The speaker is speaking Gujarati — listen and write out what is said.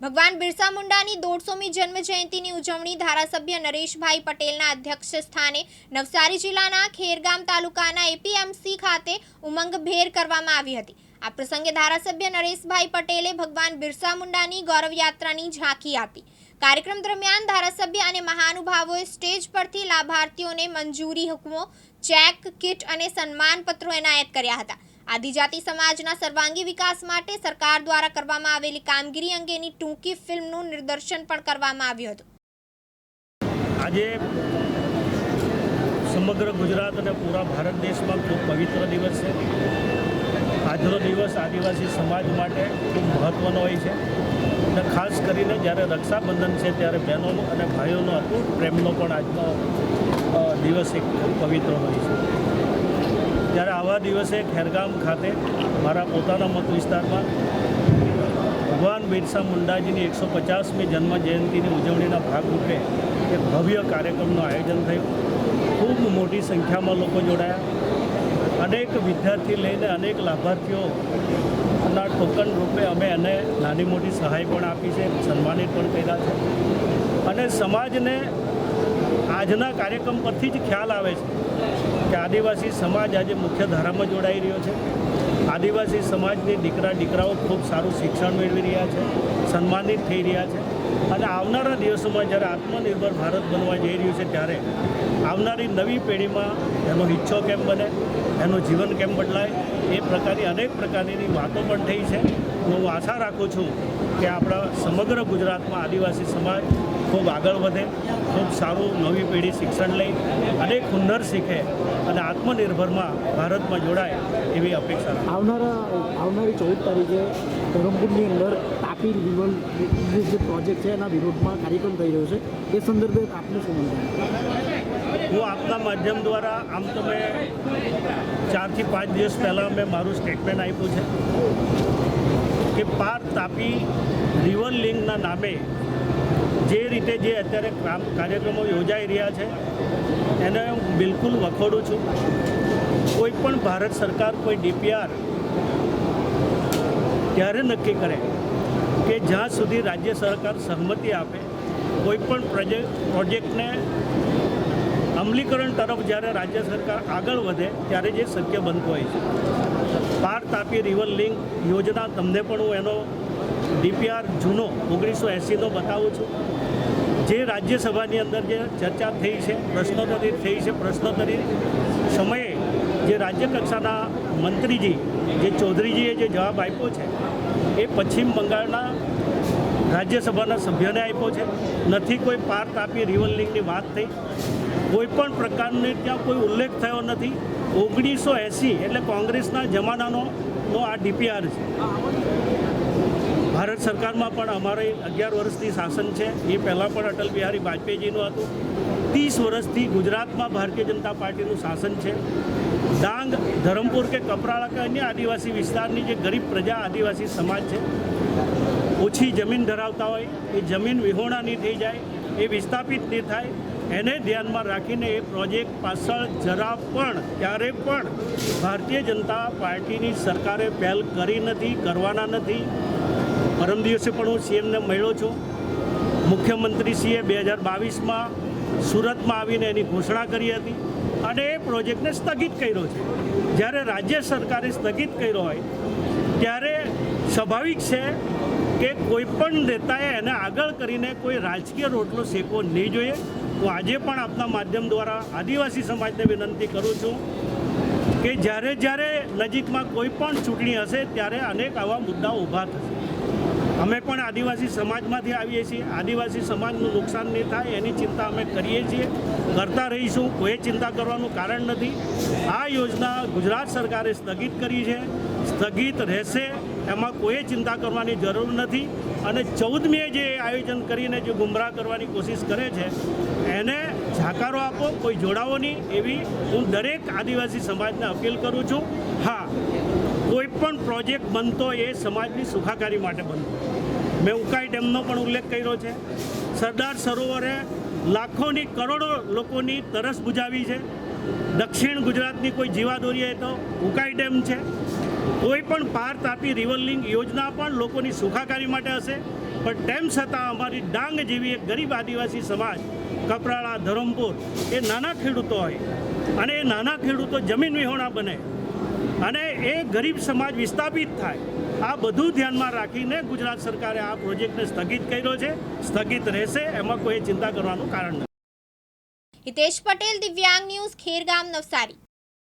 ભગવાન બિરસા મુંડાની દોઢસોમી જન્મ જયંતિની ઉજવણી ધારાસભ્ય નરેશભાઈ પટેલના અધ્યક્ષ સ્થાને નવસારી જિલ્લાના ખેરગામ તાલુકાના એપીએમસી ખાતે ઉમંગભેર કરવામાં આવી હતી. આ પ્રસંગે ધારાસભ્ય નરેશભાઈ પટેલે ભગવાન બિરસા મુંડાની ગૌરવયાત્રાની ઝાંખી આપી. કાર્યક્રમ દરમિયાન ધારાસભ્ય અને મહાનુભાવોએ સ્ટેજ પરથી લાભાર્થીઓને મંજૂરી હુકમો, ચેક, કિટ અને સન્માનપત્રો એનાયત કર્યા હતા. આદિજાતિ સમાજના સર્વાંગી વિકાસ માટે સરકાર દ્વારા કરવામાં આવેલી કામગીરી અંગેની ટૂંકી ફિલ્મનું નિદર્શન પણ કરવામાં આવ્યું હતું. આજે સમગ્ર ગુજરાત અને પૂરા ભારત દેશમાં ખૂબ પવિત્ર દિવસ છે. આજનો દિવસ આદિવાસી સમાજ માટે ખૂબ મહત્ત્વનો હોય છે. અને ખાસ કરીને જ્યારે રક્ષાબંધન છે ત્યારે બહેનોનો અને ભાઈઓનો અતૂટ પ્રેમનો પણ આજનો દિવસ એક પવિત્ર હોય છે. આવા દિવસે ખેરગામ ખાતે મારા પોતાના મત વિસ્તારમાં ભગવાન બિરસા મુંડાજીની એકસો પચાસમી જન્મ જયંતિની ઉજવણીના ભાગરૂપે એક ભવ્ય કાર્યક્રમનું આયોજન થયું. ખૂબ મોટી સંખ્યામાં લોકો જોડાયા. અનેક વિદ્યાર્થી લઈને અનેક લાભાર્થીઓના ટોકન રૂપે અમે એને નાની મોટી સહાય પણ આપી છે, સન્માનિત પણ કર્યા છે. અને સમાજને આજના કાર્યક્રમ પરથી જ ખ્યાલ આવે છે. કે આદિવાસી સમાજ આજે મુખ્ય ધારામાં જોડાઈ રહ્યો છે. આદિવાસી સમાજની દીકરા, દીકરાઓ ખૂબ સારું શિક્ષણ મેળવી રહ્યા છે, સન્માનિત થઈ રહ્યા છે. અને આવનારા દિવસોમાં જ્યારે આત્મનિર્ભર ભારત બનવા જઈ રહ્યું છે ત્યારે આવનારી નવી પેઢીમાં એનો હિચ્છો કેમ બને, એનું જીવન કેમ બદલાય, એ પ્રકારની અનેક પ્રકારની વાતો પણ થઈ છે. હું આશા રાખું છું કે આપણા સમગ્ર ગુજરાતમાં આદિવાસી સમાજ ખૂબ આગળ વધે ખૂબ સારું નવી પેઢી શિક્ષણ લઈ અનેક હુન્નર શીખે અને આત્મનિર્ભરમાં ભારતમાં જોડાય એવી અપેક્ષા આવનારા આવનારી ચૌદ તારીખે ધરમપુરની અંદર તાપી રિવર જે પ્રોજેક્ટ છે એના વિરોધમાં કાર્યક્રમ થઈ રહ્યો છે. એ સંદર્ભે આપનું શું હું આપના માધ્યમ દ્વારા આમ તો મેં ચારથી પાંચ દિવસ પહેલાં મેં મારું સ્ટેટમેન્ટ આપ્યું છે કે પાર તાપી રિવર લિંકના નામે જે રીતે જે અત્યારે કાર્યક્રમો યોજાઈ રહ્યા છે, એને હું બિલકુલ વખોડું છું. કોઈ પણ ભારત સરકાર, કોઈ ડીપીઆર ત્યારે નક્કી કરે કે જ્યાં સુધી રાજ્ય સરકાર સહમતિ આપે, કોઈ પણ પ્રોજેક્ટ પ્રોજેક્ટને અમલીકરણ તરફ જ્યારે રાજ્ય સરકાર આગળ વધે, ત્યારે જે શક્ય બનતું હોય છે. પાર તાપી રિવર લિંક યોજના, તમને પણ હું એનો ડીપીઆર જૂનો ઓગણીસો એંસીનો બતાવું છું. જે રાજ્યસભાની અંદર જે ચર્ચા થઈ છે, પ્રશ્નોત્તરી થઈ છે, પ્રશ્નોત્તરી સમયે જે રાજ્ય કક્ષાના મંત્રીજી, જે ચૌધરીજીએ જે જવાબ આપ્યો છે, એ પશ્ચિમ બંગાળના રાજ્યસભાના સભ્યને આપ્યો છે. નથી કોઈ પાર્ટ આપી રિવલિંગની વાત થઈ. કોઈપણ પ્રકારની ત્યાં કોઈ ઉલ્લેખ થયો નથી. ઓગણીસો એંસી એટલે કોંગ્રેસના જમાનાનો આ ડીપીઆર છે. ભારત સરકારમાં પણ અમારે અગિયાર વર્ષથી શાસન છે. એ પહેલાં પણ અટલ બિહારી વાજપેયીજીનું હતું. ત્રીસ વર્ષથી ગુજરાતમાં ભારતીય જનતા પાર્ટીનું શાસન છે. ડાંગ, ધરમપુર કે કપરાળા કે અન્ય આદિવાસી વિસ્તારની જે ગરીબ પ્રજા, આદિવાસી સમાજ છે, ઓછી જમીન ધરાવતા હોય, એ જમીન વિહોણાની થઈ જાય, એ વિસ્થાપિત નહીં થાય, એને ધ્યાનમાં રાખીને એ પ્રોજેક્ટ પાછળ જરા પણ, ક્યારે પણ ભારતીય જનતા પાર્ટીની સરકારે પહેલ કરી નથી, કરવાના નથી. પરમ દિવસે પણ હું સીએમને મળ્યો છું. મુખ્યમંત્રીશ્રીએ બે હજાર બાવીસમાં સુરતમાં આવીને એની ઘોષણા કરી હતી અને એ પ્રોજેક્ટને સ્થગિત કર્યો છે. જ્યારે રાજ્ય સરકારે સ્થગિત કર્યો હોય, ત્યારે સ્વાભાવિક છે કે કોઈ પણ નેતાએ એને આગળ કરીને કોઈ રાજકીય રોટલો શેકવો નહીં જોઈએ. હું આજે પણ આપના માધ્યમ દ્વારા આદિવાસી સમાજને વિનંતી કરું છું કે જ્યારે જ્યારે નજીકમાં કોઈ પણ ચૂંટણી હશે, ત્યારે અનેક આવા મુદ્દાઓ ઊભા થશે. અમે પણ આદિવાસી સમાજમાંથી આવીએ છીએ. આદિવાસી સમાજનું નુકસાન નહીં થાય, એની ચિંતા અમે કરીએ છીએ. કરતા રહીશું, કોઈ ચિંતા કરવાનું કારણ નથી. આ યોજના ગુજરાત સરકારે સ્થગિત કરી છે. સ્થગિત રહેશે, એમાં કોઈ ચિંતા કરવાની જરૂર નથી. અને ચૌદમીએ જે આયોજન કરીને જે ગુમરાહ કરવાની કોશિશ કરે છે, એને જાકારો આપો, કોઈ જોડાવો નહીં. એવી હું દરેક આદિવાસી સમાજને અપીલ કરું છું. હા પ્રોજેક્ટ બનતો એ સમાજની સુખાકારી માટે બનતો. મેં ઉકાઈ ડેમનો પણ ઉલ્લેખ કર્યો છે. સરદાર સરોવરે લાખોની કરોડો લોકોની તરસ બુજાવી છે. દક્ષિણ ગુજરાતની કોઈ જીવાદોરી તો ઉકાઈ ડેમ છે. કોઈ પણ પાર તાપી રિવર યોજના પણ લોકોની સુખાકારી માટે હશે. પણ તેમ છતાં અમારી ડાંગ જેવી એક ગરીબ આદિવાસી સમાજ કપરાળા ધરમપુર, એ નાના ખેડૂતો હોય અને એ નાના ખેડૂતો જમીન વિહોણા બને. અને એ ગરીબ સમાજ વિસ્થાપિત થાય. આ બધું ધ્યાનમાં રાખીને ગુજરાત સરકારે આ પ્રોજેક્ટને સ્થગિત કર્યો છે. સ્થગિત રહેશે, એમાં કોઈ ચિંતા કરવાનું કારણ નથી. હિતેશ પટેલ, દિવ્યાંગ ન્યૂઝ, ખેરગામ નવસારી.